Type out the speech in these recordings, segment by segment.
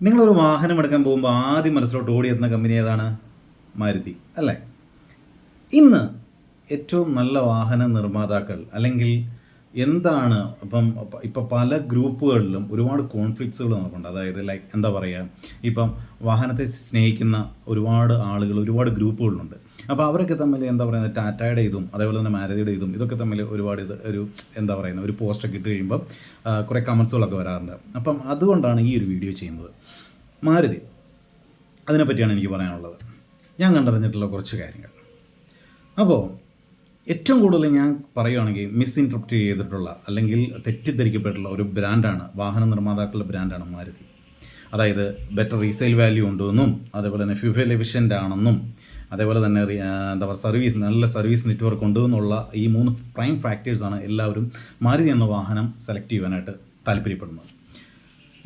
നിങ്ങളൊരു വാഹനം എടുക്കാൻ പോകുമ്പോൾ ആദ്യം മനസ്സിലോട്ട് ഓടിയെത്തുന്ന കമ്പനി ഏതാണ്? മാരുതി അല്ലേ? ഇന്ന് ഏറ്റവും നല്ല വാഹന നിർമ്മാതാക്കൾ അല്ലെങ്കിൽ എന്താണ് ഇപ്പം ഇപ്പം പല ഗ്രൂപ്പുകളിലും ഒരുപാട് കോൺഫ്ലിക്ട്സുകൾ നമുക്കുണ്ട് അതായത് ലൈക്ക് എന്താ പറയുക ഇപ്പം വാഹനത്തെ സ്നേഹിക്കുന്ന ഒരുപാട് ആളുകൾ ഒരുപാട് ഗ്രൂപ്പുകളുണ്ട്. അപ്പോൾ അവരൊക്കെ തമ്മിൽ എന്താ പറയുന്നത് ടാറ്റയുടെ ഇതും അതേപോലെ തന്നെ മാരുതിയുടെ ഇതും ഇതൊക്കെ തമ്മിൽ ഒരുപാട് ഇത് ഒരു എന്താ പറയുന്നത് ഒരു പോസ്റ്റൊക്കെ ഇട്ട് കഴിയുമ്പോൾ കുറേ കമൻസുകളൊക്കെ വരാറുണ്ട്. അപ്പം അതുകൊണ്ടാണ് ഈ ഒരു വീഡിയോ ചെയ്യുന്നത്. മാരുതി അതിനെപ്പറ്റിയാണ് എനിക്ക് പറയാനുള്ളത്. ഞാൻ കണ്ടറിഞ്ഞിട്ടുള്ള കുറച്ച് കാര്യങ്ങൾ. അപ്പോൾ ഏറ്റവും കൂടുതൽ ഞാൻ പറയുകയാണെങ്കിൽ മിസ്ഇന്റർപ്റ്റ് ചെയ്തിട്ടുള്ള അല്ലെങ്കിൽ തെറ്റിദ്ധരിക്കപ്പെട്ടുള്ള ഒരു ബ്രാൻഡാണ് വാഹന നിർമ്മാതാക്കളുടെ ബ്രാൻഡാണ് മാരുതി. അതായത് ബെറ്റർ റീസെയിൽ വാല്യൂ ഉണ്ടെന്നും അതേപോലെ തന്നെ ഫ്യൂഫൽ എഫിഷ്യന്റ് ആണെന്നും അതേപോലെ തന്നെ എന്താ പറയുക സർവീസ് നല്ല സർവീസ് നെറ്റ്വർക്ക് ഉണ്ട് എന്നുള്ള ഈ മൂന്ന് പ്രൈം ഫാക്ടേഴ്സാണ് എല്ലാവരും മാരുതി എന്ന വാഹനം സെലക്ട് ചെയ്യാനായിട്ട് താല്പര്യപ്പെടുന്നത്.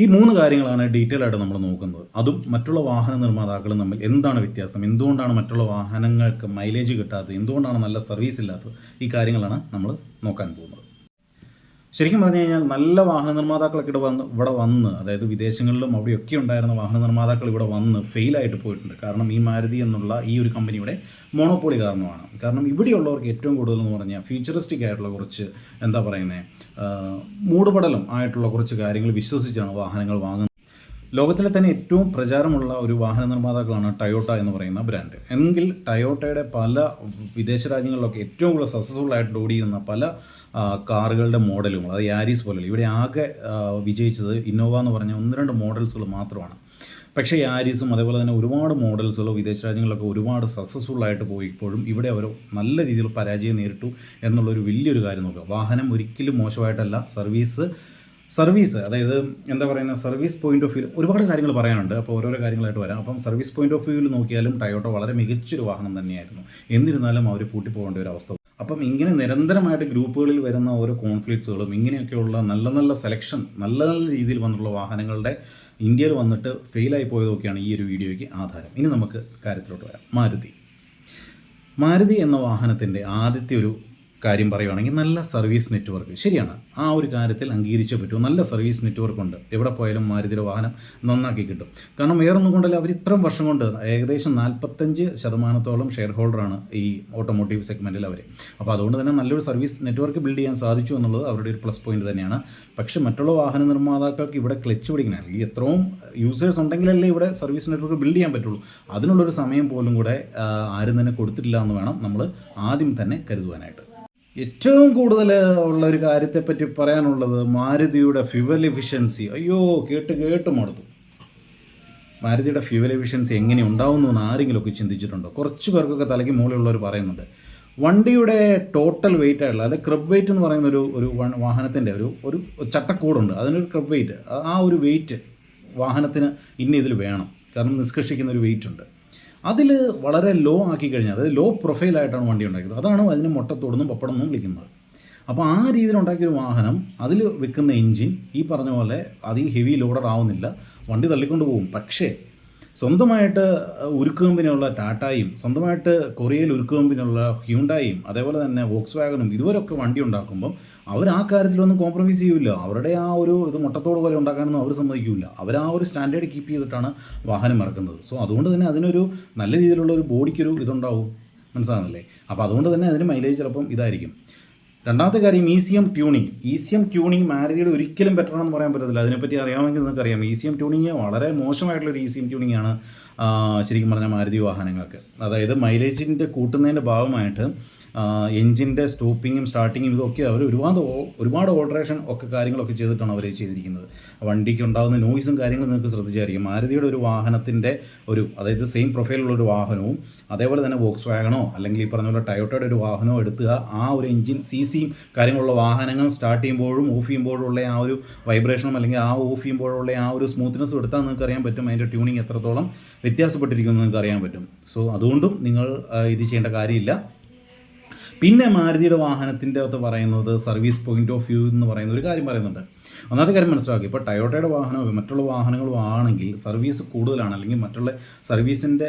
ഈ മൂന്ന് കാര്യങ്ങളാണ് ഡീറ്റെയിൽ ആയിട്ട് നമ്മൾ നോക്കുന്നത്. അതും മറ്റുള്ള വാഹന നിർമ്മാതാക്കളും നമ്മൾ എന്താണ് വ്യത്യാസം? എന്തുകൊണ്ടാണ് മറ്റുള്ള വാഹനങ്ങൾക്ക് മൈലേജ് കിട്ടാത്തത്? എന്തുകൊണ്ടാണ് നല്ല സർവീസ് ഇല്ലാത്തത്? ഈ കാര്യങ്ങളാണ് നമ്മൾ നോക്കാൻ പോകുന്നത്. ശരിക്കും പറഞ്ഞു കഴിഞ്ഞാൽ നല്ല വാഹന നിർമ്മാതാക്കളൊക്കെ ഇവിടെ വന്ന് ഇവിടെ വന്ന് അതായത് വിദേശങ്ങളിലും അവിടെയൊക്കെ ഉണ്ടായിരുന്ന വാഹന നിർമ്മാതാക്കൾ ഇവിടെ വന്ന് ഫെയിലായിട്ട് പോയിട്ടുണ്ട്. കാരണം ഈ മാരുതി എന്നുള്ള ഈ ഒരു കമ്പനിയുടെ മോണോപോളി കാരണമാണ്. കാരണം ഇവിടെയുള്ളവർക്ക് ഏറ്റവും കൂടുതൽ എന്ന് പറഞ്ഞാൽ ഫ്യൂച്ചറിസ്റ്റിക് ആയിട്ടുള്ള കുറച്ച് എന്താ പറയുന്നത് മൂടുപടലം ആയിട്ടുള്ള കുറച്ച് കാര്യങ്ങൾ വിശ്വസിച്ചാണ് വാഹനങ്ങൾ വാങ്ങുന്നത്. ലോകത്തിലെ തന്നെ ഏറ്റവും പ്രചാരമുള്ള ഒരു വാഹന നിർമ്മാതാക്കളാണ് ടയോട്ട എന്ന് പറയുന്ന ബ്രാൻഡ് എങ്കിൽ ടയോട്ടയുടെ പല വിദേശ രാജ്യങ്ങളിലൊക്കെ ഏറ്റവും കൂടുതൽ സക്സസ്ഫുൾ ആയിട്ട് ചെയ്യുന്ന പല കാറുകളുടെ മോഡലുകൾ അത് യാരീസ് പോലെയുള്ള ഇവിടെ ആകെ വിജയിച്ചത് ഇന്നോവ എന്ന് പറഞ്ഞ ഒന്ന് രണ്ട് മോഡൽസുകൾ മാത്രമാണ്. പക്ഷേ യാരീസും അതേപോലെ തന്നെ ഒരുപാട് മോഡൽസുകൾ വിദേശ രാജ്യങ്ങളിലൊക്കെ ഒരുപാട് സക്സസ്ഫുൾ ആയിട്ട് പോയിപ്പോഴും ഇവിടെ അവർ നല്ല രീതിയിൽ പരാജയം നേരിട്ടു എന്നുള്ളൊരു വലിയൊരു കാര്യം നോക്കുക. വാഹനം ഒരിക്കലും മോശമായിട്ടല്ല സർവീസ് സർവീസ് അതായത് എന്താ പറയുന്ന സർവീസ് പോയിന്റ് ഓഫ് വ്യൂ ഒരുപാട് കാര്യങ്ങൾ പറയാനുണ്ട്. അപ്പോൾ ഓരോരോ കാര്യങ്ങളായിട്ട് വരാം. അപ്പം സർവീസ് പോയിന്റ് ഓഫ് വ്യൂവിൽ നോക്കിയാലും ടയോട്ട വളരെ മികച്ചൊരു വാഹനം തന്നെയായിരുന്നു. എന്നിരുന്നാലും അവർ പൂട്ടിപ്പോകേണ്ട ഒരു അവസ്ഥ. അപ്പം ഇങ്ങനെ നിരന്തരമായിട്ട് ഗ്രൂപ്പുകളിൽ വരുന്ന ഓരോ കോൺഫ്ലിക്ട്സുകളും ഇങ്ങനെയൊക്കെയുള്ള നല്ല നല്ല സെലക്ഷൻ നല്ല നല്ല രീതിയിൽ വന്നിട്ടുള്ള വാഹനങ്ങളുടെ ഇന്ത്യയിൽ വന്നിട്ട് ഫെയിലായി പോയതൊക്കെയാണ് ഈ ഒരു വീഡിയോയ്ക്ക് ആധാരം. ഇനി നമുക്ക് കാര്യത്തിലോട്ട് വരാം. മാരുതി. മാരുതി എന്ന വാഹനത്തിന്റെ ആദ്യത്തെ ഒരു കാര്യം പറയുവാണെങ്കിൽ നല്ല സർവീസ് നെറ്റ്വർക്ക്. ശരിയാണ്. ആ ഒരു കാര്യത്തിൽ അംഗീകരിച്ചേ പറ്റൂ. നല്ല സർവീസ് നെറ്റ്വർക്ക് ഉണ്ട്. എവിടെ പോയാലും മാരുതിയുടെ വാഹനം നന്നാക്കി കിട്ടും. കാരണം വേറൊന്നും കൊണ്ടല്ല അവർ ഇത്രയും വർഷം കൊണ്ട് ഏകദേശം നാൽപ്പത്തഞ്ച് ശതമാനത്തോളം ഷെയർ ഹോൾഡറാണ് ഈ ഓട്ടോമോട്ടീവ് സെഗ്മെന്റിൽ അവർ. അപ്പോൾ അതുകൊണ്ട് തന്നെ നല്ലൊരു സർവീസ് നെറ്റ്വർക്ക് ബിൽഡ് ചെയ്യാൻ സാധിച്ചു എന്നുള്ളത് അവരുടെ ഒരു പ്ലസ് പോയിന്റ് തന്നെയാണ്. പക്ഷേ മറ്റുള്ള വാഹന നിർമ്മാതാക്കൾക്ക് ഇവിടെ ക്ലച്ച് പിടിക്കണം. അല്ലെങ്കിൽ എത്രയും യൂസേഴ്സ് ഉണ്ടെങ്കിലല്ലേ ഇവിടെ സർവീസ് നെറ്റ്വർക്ക് ബിൽഡ് ചെയ്യാൻ പറ്റുള്ളൂ. അതിനുള്ളൊരു സമയം പോലും കൂടെ ആരും തന്നെ കൊടുത്തിട്ടില്ല എന്ന് വേണം നമ്മൾ ആദ്യം തന്നെ കരുതുവാനായിട്ട്. ഏറ്റവും കൂടുതൽ ഉള്ള ഒരു കാര്യത്തെപ്പറ്റി പറയാനുള്ളത് മാരുതിയുടെ ഫ്യുവൽ എഫിഷ്യൻസി. അയ്യോ കേട്ട് കേട്ട് മടുത്തു. മാരുതിയുടെ ഫ്യുവൽ എഫിഷ്യൻസി എങ്ങനെ ഉണ്ടാവുന്നു എന്ന് ആരെങ്കിലുമൊക്കെ ചിന്തിച്ചിട്ടുണ്ടോ? കുറച്ച് പേർക്കൊക്കെ തലയ്ക്ക് മുകളിലുള്ളവർ പറയുന്നുണ്ട്. വണ്ടിയുടെ ടോട്ടൽ വെയിറ്റ് ആയിട്ടുള്ള അതായത് ക്രബ് വെയിറ്റ് എന്ന് പറയുന്ന ഒരു ഒരു വാഹനത്തിന്റെ ഒരു ഒരു ചട്ടക്കൂടുണ്ട്. അതിനൊരു ക്രബ് വെയിറ്റ് ആ ഒരു വെയിറ്റ് വാഹനത്തിന് ഇന്ന ഇതിൽ വേണം. കാരണം നിഷ്കർഷിക്കുന്ന ഒരു വെയിറ്റ് ഉണ്ട്. അതിൽ വളരെ ലോ ആക്കി കഴിഞ്ഞാൽ അതായത് ലോ പ്രൊഫൈലായിട്ടാണ് വണ്ടി ഉണ്ടാക്കിയത്. അതാണ് അതിന് മുട്ടത്തോടുന്നും പപ്പടമെന്നും വിളിക്കുന്നത്. അപ്പോൾ ആ രീതിയിൽ ഉണ്ടാക്കിയ ഒരു വാഹനം അതിൽ വെക്കുന്ന എൻജിൻ ഈ പറഞ്ഞ പോലെ അധികം ഹെവി ലോഡർ ആവുന്നില്ല. വണ്ടി തള്ളിക്കൊണ്ട് പോകും പക്ഷേ സ്വന്തമായിട്ട് ഉരുക്ക് കമ്പനിയുള്ള ടാറ്റായും സ്വന്തമായിട്ട് കൊറിയയിൽ ഉരുക്ക് കമ്പനിയുള്ള ഹ്യൂണ്ടായും അതേപോലെ തന്നെ വോക്സ് വാഗനും ഇതുവരൊക്കെ വണ്ടി ഉണ്ടാക്കുമ്പം അവർ ആ കാര്യത്തിലൊന്നും കോംപ്രമൈസ് ചെയ്യില്ല. അവരുടെ ആ ഒരു ഇത് മുട്ടത്തോട് പോലെ ഉണ്ടാക്കാനൊന്നും അവർ സമ്മതിക്കില്ല. അവർ ആ ഒരു സ്റ്റാൻഡേർഡ് കീപ്പ് ചെയ്തിട്ടാണ് വാഹനം ഇറക്കുന്നത്. സോ അതുകൊണ്ട് തന്നെ അതിനൊരു നല്ല രീതിയിലുള്ള ഒരു ബോഡിക്കൊരു ഇതുണ്ടാവും. മനസ്സിലാകുന്നില്ലേ അപ്പോൾ അതുകൊണ്ട് തന്നെ അതിന് മൈലേജ് ചിലപ്പം ഇതായിരിക്കും. രണ്ടാമത്തെ കാര്യം E C M tuning E C M tuning മാരുതിയുടെ ഒരിക്കലും ബെറ്റർ ആണെന്ന് പറയാൻ പറ്റത്തില്ല. അതിനെപ്പറ്റി അറിയാമെങ്കിൽ നിങ്ങൾക്ക് അറിയാം ഇ സി എം ട്യൂണിങ് വളരെ മോശമായിട്ടുള്ളൊരു ഇ സി എം ട്യൂണിങ് ആണ് ശരിക്കും പറഞ്ഞാൽ മാരുതി വാഹനങ്ങൾക്ക്. അതായത് മൈലേജിന്റെ കൂട്ടുന്നതിന്റെ ഭാഗമായിട്ട് എഞ്ചിന്റെ സ്റ്റോപ്പിങ്ങും സ്റ്റാർട്ടിങ്ങും ഇതൊക്കെ അവർ ഒരുപാട് ഒരുപാട് ഓൾട്രേഷൻ ഒക്കെ കാര്യങ്ങളൊക്കെ ചെയ്തിട്ടാണ് അവർ ചെയ്തിരിക്കുന്നത്. വണ്ടിക്ക് ഉണ്ടാകുന്ന നോയ്സും കാര്യങ്ങളും നിങ്ങൾക്ക് ശ്രദ്ധിച്ചായിരിക്കും. മാരുതിയുടെ ഒരു വാഹനത്തിന്റെ ഒരു അതായത് സെയിം പ്രൊഫൈലുള്ള ഒരു വാഹനവും അതേപോലെ തന്നെ വോക്സ് വാഗണോ അല്ലെങ്കിൽ ഈ പറഞ്ഞ പോലെ ടയോട്ടയുടെ ഒരു വാഹനമോ എടുക്കുക ആ ഒരു എഞ്ചിൻ സി സിയും കാര്യങ്ങളുള്ള വാഹനങ്ങൾ സ്റ്റാർട്ട് ചെയ്യുമ്പോഴും ഓഫ് ചെയ്യുമ്പോഴുള്ള ആ ഒരു വൈബ്രേഷനും അല്ലെങ്കിൽ ആ ഓഫ് ചെയ്യുമ്പോഴുള്ള ആ ഒരു സ്മൂത്ത്നെസ് എടുത്താൽ നിങ്ങൾക്ക് അറിയാൻ പറ്റും. അതിന്റെ ട്യൂണിങ് എത്രത്തോളം വ്യത്യാസപ്പെട്ടിരിക്കുന്നു നിങ്ങൾക്ക് അറിയാൻ പറ്റും. സോ അതുകൊണ്ടും നിങ്ങൾ ഇത് ചെയ്യേണ്ട കാര്യമില്ല. പിന്നെ മാരുതിയുടെ വാഹനത്തിന്റെ അകത്ത് പറയുന്നത് സർവീസ് പോയിന്റ് ഓഫ് വ്യൂ എന്ന് പറയുന്ന ഒരു കാര്യം പറയുന്നുണ്ട്. ഒന്നാമത്തെ കാര്യം മനസ്സിലാക്കി. ഇപ്പോൾ ടയോട്ടയുടെ വാഹനമോ മറ്റുള്ള വാഹനങ്ങളോ ആണെങ്കിൽ സർവീസ് കൂടുതലാണ്. അല്ലെങ്കിൽ മറ്റുള്ള സർവീസിന്റെ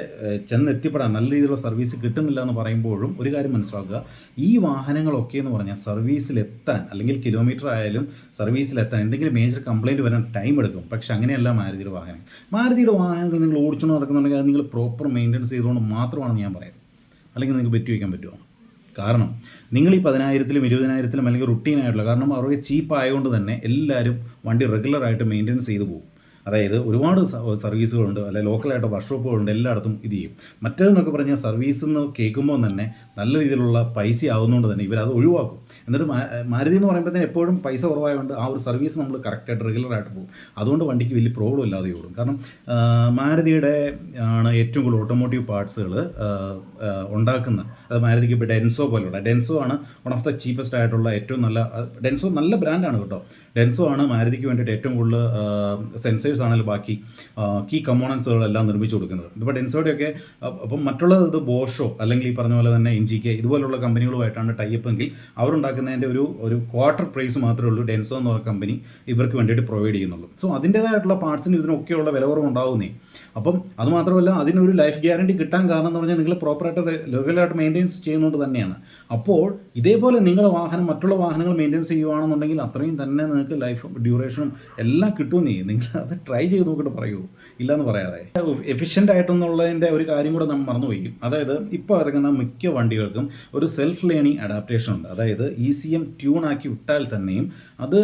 ചെന്നെത്തിപ്പെടാൻ നല്ല രീതിയിലുള്ള സർവീസ് കിട്ടുന്നില്ല എന്ന് പറയുമ്പോഴും ഒരു കാര്യം മനസ്സിലാക്കുക. ഈ വാഹനങ്ങളൊക്കെ എന്ന് പറഞ്ഞാൽ സർവീസിലെത്താൻ അല്ലെങ്കിൽ കിലോമീറ്റർ ആയാലും സർവീസിലെത്താൻ എന്തെങ്കിലും മേജർ കംപ്ലയിന്റ് വരാൻ ടൈം എടുക്കും. പക്ഷേ അങ്ങനെയല്ല മാരുതിയുടെ വാഹനം. മാരുതിയുടെ വാഹനങ്ങൾ നിങ്ങൾ ഓടിച്ചുകൊണ്ട് നടക്കുന്നുണ്ടെങ്കിൽ അത് നിങ്ങൾ പ്രോപ്പർ മെയിന്റെനൻസ് ചെയ്തുകൊണ്ട് മാത്രമാണ് ഞാൻ പറയുന്നത് അല്ലെങ്കിൽ നിങ്ങൾക്ക് വെറ്റി വയ്ക്കാൻ പറ്റുമോ? കാരണം നിങ്ങൾ ഈ പതിനായിരത്തിലും ഇരുപതിനായിരത്തിലും അല്ലെങ്കിൽ റുട്ടീൻ ആയിട്ടുള്ള കാരണം അവർക്ക് ചീപ്പ് ആയതുകൊണ്ട് തന്നെ എല്ലാവരും വണ്ടി റെഗുലറായിട്ട് മെയിന്റെനൻസ് ചെയ്തു പോകും. അതായത് ഒരുപാട് സർവീസുകളുണ്ട് അല്ലെ ലോക്കലായിട്ട് വർക്ക്ഷോപ്പുകളുണ്ട് എല്ലായിടത്തും ഇത് ചെയ്യും. മറ്റേതെന്നൊക്കെ പറഞ്ഞാൽ സർവീസ് എന്ന് കേൾക്കുമ്പോൾ തന്നെ നല്ല രീതിയിലുള്ള പൈസ ആവുന്നതുകൊണ്ട് തന്നെ ഇവരത് ഒഴിവാക്കും. എന്നിട്ട് മാരുതി എന്ന് പറയുമ്പോഴത്തേന് എപ്പോഴും പൈസ കുറവായതുകൊണ്ട് ആ ഒരു സർവീസ് നമ്മൾ കറക്റ്റായിട്ട് റെഗുലറായിട്ട് പോകും. അതുകൊണ്ട് വണ്ടിക്ക് വലിയ പ്രോബ്ലം ഇല്ലാതെ ഓടും. കാരണം മാരുതിയുടെ ആണ് ഏറ്റവും കൂടുതൽ ഓട്ടോമോട്ടീവ് പാർട്സുകൾ ഉണ്ടാക്കുന്ന അത് മാരുതിക്ക് ഇപ്പോൾ ഡെൻസോ പോലുള്ള ഡെൻസോ ആണ് വൺ ഓഫ് ദ ചീപ്പസ്റ്റ് ആയിട്ടുള്ള ഏറ്റവും നല്ല ഡെൻസോ നല്ല ബ്രാൻഡാണ് കേട്ടോ. ഡെൻസോ ആണ് മാരുതിക്ക് വേണ്ടിയിട്ട് ഏറ്റവും കൂടുതൽ സെൻസേഴ്സ് ആണെങ്കിലും ബാക്കി കീ കമ്പോണൻസുകളെല്ലാം നിർമ്മിച്ചു കൊടുക്കുന്നത്. ഇപ്പോൾ ഡെൻസോയുടെയൊക്കെ അപ്പം മറ്റുള്ളത് ബോഷോ അല്ലെങ്കിൽ ഈ പറഞ്ഞ പോലെ തന്നെ എൻ ജി കെ ഇതുപോലുള്ള കമ്പനികളുമായിട്ടാണ് ടൈപ്പ് എങ്കിൽ അവരുണ്ടാക്കുന്നതിന്റെ ഒരു ഒരു ക്വാർട്ടർ പ്രൈസ് മാത്രമേ ഉള്ളൂ ഡെൻസോ എന്ന് കമ്പനി ഇവർക്ക് വേണ്ടിയിട്ട് പ്രൊവൈഡ് ചെയ്യുന്നുള്ളൂ. സോ അതിന്റേതായിട്ടുള്ള പാർട്സിന് ഇതിനൊക്കെയുള്ള വില കുറവുണ്ടാവുന്നേ അപ്പം അത് മാത്രമല്ല അതിനൊരു ലൈഫ് ഗ്യാരണ്ടി കിട്ടാൻ കാരണം എന്ന് പറഞ്ഞാൽ നിങ്ങൾ പ്രോപ്പറായിട്ട് റെഗുലറായിട്ട് മെയിന്റെയിൻസ് ചെയ്യുന്നതുകൊണ്ട് തന്നെയാണ്. അപ്പോൾ ഇതേപോലെ നിങ്ങളുടെ വാഹനം മറ്റുള്ള വാഹനങ്ങൾ മെയിന്റെയിൻസ് ചെയ്യുവാണെന്നുണ്ടെങ്കിൽ അത്രയും തന്നെ നിങ്ങൾക്ക് ലൈഫ് ഡ്യൂറേഷനും എല്ലാം കിട്ടുമെന്നേ നിങ്ങൾ അത് ട്രൈ ചെയ്ത് നോക്കിയിട്ട് പറയൂ. ഇല്ലയെന്ന് പറയാതെ. എഫിഷ്യന്റ് ആയിട്ടെന്നുള്ളതിന്റെ ഒരു കാര്യം കൂടെ നമ്മൾ മറന്നുപോയി. അതായത് ഇപ്പോൾ ഇറങ്ങുന്ന മിക്ക വണ്ടികൾക്കും ഒരു സെൽഫ് ലേണിംഗ് അഡാപ്റ്റേഷൻ ഉണ്ട്. അതായത് ഇ സി എം ട്യൂൺ ആക്കി വിട്ടാൽ തന്നെയും അത്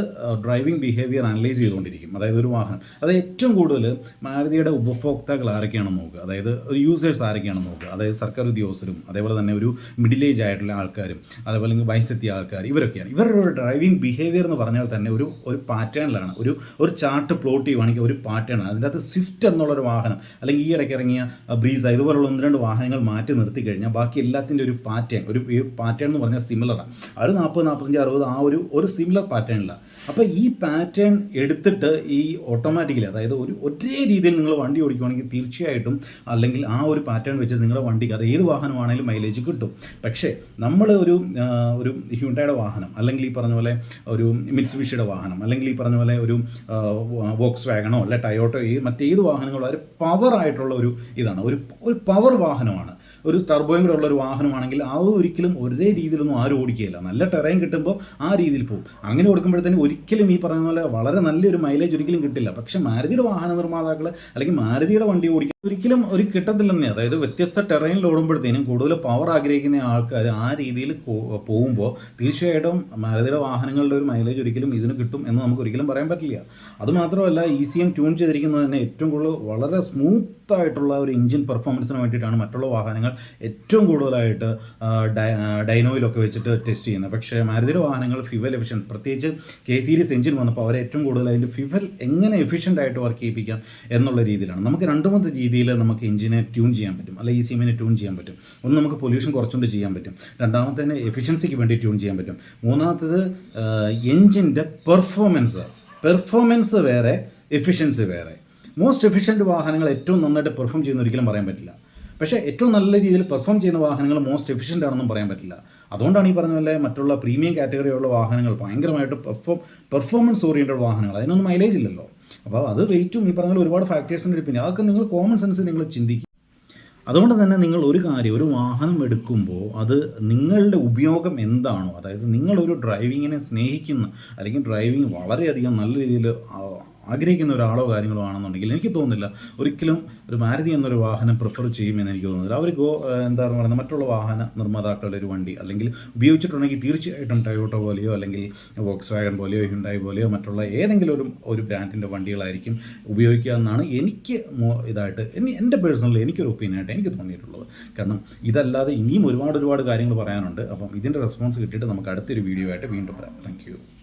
ഡ്രൈവിംഗ് ബിഹേവിയർ അനലൈസ് ചെയ്തുകൊണ്ടിരിക്കും. അതായത് ഒരു വാഹനം. അത് ഏറ്റവും കൂടുതൽ മാരുതിയുടെ ഉപഭോക്താക്കൾ ആരൊക്കെയാണെന്ന് നോക്കുക? അതായത് ഒരു യൂസേഴ്സ് ആരൊക്കെയാണെന്ന് നോക്കുക? അതായത് സർക്കാർ ഉദ്യോഗസ്ഥരും അതേപോലെ തന്നെ ഒരു മിഡിൽ ഏജ് ആയിട്ടുള്ള ആൾക്കാരും അതേപോലെ വയസ്സെത്തിയ ആൾക്കാർ ഇവരൊക്കെയാണ്. ഇവരുടെ ഒരു ഡ്രൈവിംഗ് ബിഹേവിയർ എന്ന് പറഞ്ഞാൽ തന്നെ ഒരു ഒരു പാറ്റേണിലാണ് ഒരു ഒരു ചാർട്ട് പ്ലോട്ട് ചെയ്യുവാണെങ്കിൽ ഒരു പാറ്റേൺ അതിന്റെ അകത്ത് സ്വിഫ്റ്റ് എന്നുള്ളൊരു വാഹനം അല്ലെങ്കിൽ ഈ ഇടയ്ക്ക് ഇറങ്ങിയ ബ്രീസ ഇതുപോലുള്ള ഒന്ന് രണ്ട് വാഹനങ്ങൾ മാറ്റി നിർത്തി കഴിഞ്ഞാൽ ബാക്കി എല്ലാത്തിന്റെ ഒരു പാറ്റേൺ ഒരു പാറ്റേൺ എന്ന് പറഞ്ഞാൽ സിമിലറാണ് ഒരു നാൽപ്പത് നാൽപ്പത്തഞ്ച് അറുപത് ആ ഒരു ഒരു സിമിലർ പാറ്റേണിലാണ് അപ്പോൾ ഈ പാറ്റേൺ എടുത്തിട്ട് ഈ ഓട്ടോമാറ്റിക്കലി അതായത് ഒരു ഒരേ രീതിയിൽ നിങ്ങൾ വണ്ടി ഓടിക്കുവാണെങ്കിൽ തീർച്ചയായിട്ടും അല്ലെങ്കിൽ ആ ഒരു പാറ്റേൺ വെച്ച് നിങ്ങളുടെ വണ്ടിക്ക് അത് ഏത് വാഹനമാണെങ്കിലും മൈലേജ് കിട്ടും. പക്ഷേ നമ്മൾ ഒരു ഒരു ഹ്യൂണ്ടയുടെ വാഹനം അല്ലെങ്കിൽ ഈ പറഞ്ഞ പോലെ ഒരു മിറ്റ്സുബിഷിയുടെ വാഹനം അല്ലെങ്കിൽ ഈ പറഞ്ഞ പോലെ ഒരു വോക്സ് വാഗണോ അല്ലെ ടയോട്ടോ ഈ മറ്റേത് വാഹനങ്ങളോ ഒരു പവർ ആയിട്ടുള്ള ഒരു ഇതാണ്. ഒരു ഒരു പവർ വാഹനമാണ്. ഒരു ടർബോയും കൂടെ ഉള്ള ഒരു വാഹനമാണെങ്കിൽ ആ ഒരിക്കലും ഒരേ രീതിയിലൊന്നും ആരും ഓടിക്കുകയില്ല. നല്ല ടെറൈൻ കിട്ടുമ്പോൾ ആ രീതിയിൽ പോകും. അങ്ങനെ കൊടുക്കുമ്പോഴത്തേനും ഒരിക്കലും ഈ പറയുന്ന പോലെ വളരെ നല്ലൊരു മൈലേജ് ഒരിക്കലും കിട്ടില്ല. പക്ഷേ മാരുതിയുടെ വാഹന നിർമ്മാതാക്കൾ അല്ലെങ്കിൽ മാരുതിയുടെ വണ്ടി ഓടിക്കാൻ ഒരിക്കലും ഒരു കിട്ടത്തില്ലെന്നേ. അതായത് വ്യത്യസ്ത ടെറൈനിൽ ഓടുമ്പോഴത്തേനും കൂടുതൽ പവർ ആഗ്രഹിക്കുന്ന ആൾക്കാർ ആ രീതിയിൽ പോകുമ്പോൾ തീർച്ചയായിട്ടും മാരുതിയുടെ വാഹനങ്ങളുടെ ഒരു മൈലേജ് ഒരിക്കലും ഇതിന് കിട്ടും എന്ന് നമുക്ക് ഒരിക്കലും പറയാൻ പറ്റില്ല. അതുമാത്രമല്ല ഇ സി എം ട്യൂൺ ചെയ്തിരിക്കുന്നത് തന്നെ ഏറ്റവും കൂടുതൽ വളരെ സ്മൂത്ത് ആയിട്ടുള്ള ഒരു എഞ്ചിൻ പെർഫോമൻസിന് വേണ്ടിയിട്ടാണ് മറ്റുള്ള വാഹനങ്ങൾ ഏറ്റവും കൂടുതലായിട്ട് ഡൈനോയിലൊക്കെ വെച്ചിട്ട് ടെസ്റ്റ് ചെയ്യുന്നത് പക്ഷേ മാരുതിയുടെ വാഹനങ്ങൾ ഫ്യുവൽ എഫിഷ്യൻ പ്രത്യേകിച്ച് കെ സീരീസ് എഞ്ചിൻ വന്നപ്പോൾ അവർ ഏറ്റവും കൂടുതൽ അതിന്റെ ഫ്യുവൽ എങ്ങനെ എഫിഷ്യന്റ് ആയിട്ട് വർക്ക് ചെയ്യിപ്പിക്കാം എന്നുള്ള രീതിയിലാണ്. നമുക്ക് രണ്ട് മൂന്ന് രീതിയിൽ നമുക്ക് എഞ്ചിനെ ട്യൂൺ ചെയ്യാൻ പറ്റും. അല്ലെ ഈ സിമിനെ ട്യൂൺ ചെയ്യാൻ പറ്റും. ഒന്ന് നമുക്ക് പൊല്യൂഷൻ കുറച്ചുകൊണ്ട് ചെയ്യാൻ പറ്റും. രണ്ടാമത്തെ രണ്ടാമത്തേന് എഫിഷ്യൻസിക്ക് വേണ്ടി ട്യൂൺ ചെയ്യാൻ പറ്റും. മൂന്നാമത്തേത് എഞ്ചിന്റെ പെർഫോമൻസ് പെർഫോമൻസ് വേറെ എഫിഷ്യൻസി വേറെ. മോസ്റ്റ് എഫിഷ്യന്റ് വാഹനങ്ങൾ ഏറ്റവും നന്നായിട്ട് പെർഫോം ചെയ്യുന്ന ഒരിക്കലും പറയാൻ പറ്റില്ല. പക്ഷേ ഏറ്റവും നല്ല രീതിയിൽ പെർഫോം ചെയ്യുന്ന വാഹനങ്ങൾ മോസ്റ്റ് എഫിഷ്യന്റ് ആണെന്നും പറയാൻ പറ്റില്ല. അതുകൊണ്ടാണ് ഈ പറഞ്ഞ പോലെ മറ്റുള്ള പ്രീമിയം കാറ്റഗറിയുള്ള വാഹനങ്ങൾ ഭയങ്കരമായിട്ട് പെർഫോം പെർഫോമൻസ് ഓറിയന്റഡ് വാഹനങ്ങൾ. അതിനൊന്നും മൈലേജ് ഇല്ലല്ലോ. അപ്പോൾ അത് വെയിറ്റും ഈ പറഞ്ഞ ഒരുപാട് ഫാക്ടേഴ്സിന്റെ പിന്നെ അതൊക്കെ നിങ്ങൾ കോമൺ സെൻസ് നിങ്ങൾ ചിന്തിക്കും. അതുകൊണ്ട് തന്നെ നിങ്ങൾ ഒരു കാര്യം ഒരു വാഹനം എടുക്കുമ്പോൾ അത് നിങ്ങളുടെ ഉപയോഗം എന്താണോ അതായത് നിങ്ങളൊരു ഡ്രൈവിങ്ങിനെ സ്നേഹിക്കുന്ന അല്ലെങ്കിൽ ഡ്രൈവിംഗ് വളരെയധികം നല്ല രീതിയിൽ ആഗ്രഹിക്കുന്ന ഒരാളോ കാര്യങ്ങളോ ആണെന്നുണ്ടെങ്കിൽ എനിക്ക് തോന്നുന്നില്ല. ഒരിക്കലും ഒരു മാരുതി എന്നൊരു വാഹനം പ്രിഫർ ചെയ്യുമെന്ന് എനിക്ക് തോന്നുന്നില്ല. അവർ ഗോ എന്താണ് പറയുന്നത് മറ്റുള്ള വാഹന നിർമ്മാതാക്കളുടെ ഒരു വണ്ടി അല്ലെങ്കിൽ ഉപയോഗിച്ചിട്ടുണ്ടെങ്കിൽ തീർച്ചയായിട്ടും ടയോട്ടോ പോലെയോ അല്ലെങ്കിൽ വോക്സ് വാഗൺ പോലെയോ ഹിണ്ടായി പോലെയോ മറ്റുള്ള ഏതെങ്കിലും ഒരു ഒരു ബ്രാൻഡിന്റെ വണ്ടികളായിരിക്കും ഉപയോഗിക്കുക എന്നാണ് എനിക്ക് ഇതായിട്ട് എനി എന്റെ പേഴ്സണലി എനിക്കൊരു ഒപ്പീനിയനായിട്ട് എനിക്ക് തോന്നിയിട്ടുള്ളത്. കാരണം ഇതല്ലാതെ ഇനിയും ഒരുപാട് ഒരുപാട് കാര്യങ്ങൾ പറയാനുണ്ട്. അപ്പം ഇതിന്റെ റെസ്പോൺസ് കിട്ടിയിട്ട് നമുക്ക് അടുത്തൊരു വീഡിയോ ആയിട്ട് വീണ്ടും വരാം. താങ്ക്